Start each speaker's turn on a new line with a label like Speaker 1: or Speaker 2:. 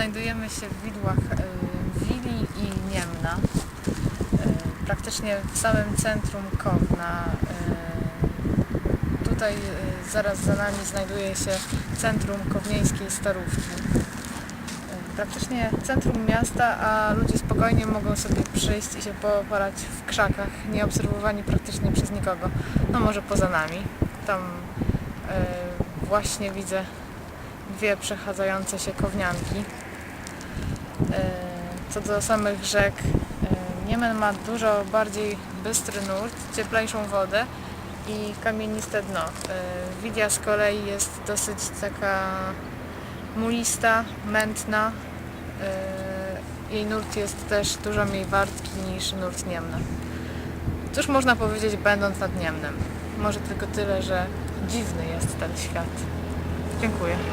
Speaker 1: Znajdujemy się w widłach y, Wili i Niemna. Y, Praktycznie w samym centrum Kowna. Y, Tutaj zaraz za nami znajduje się centrum kownieńskiej Starówki. Praktycznie centrum miasta, a ludzie spokojnie mogą sobie przyjść i się poopalać w krzakach, nieobserwowani praktycznie przez nikogo. No może poza nami. Tam właśnie widzę dwie przechadzające się kownianki. E, Co do samych rzek, e, Niemen ma dużo bardziej bystry nurt, cieplejszą wodę i kamieniste dno. E, Widia z kolei jest dosyć taka mulista, mętna. Jej nurt jest też dużo mniej wartki niż nurt Niemna. Cóż można powiedzieć będąc nad Niemnem? Może tylko tyle, że dziwny jest ten świat. Dziękuję.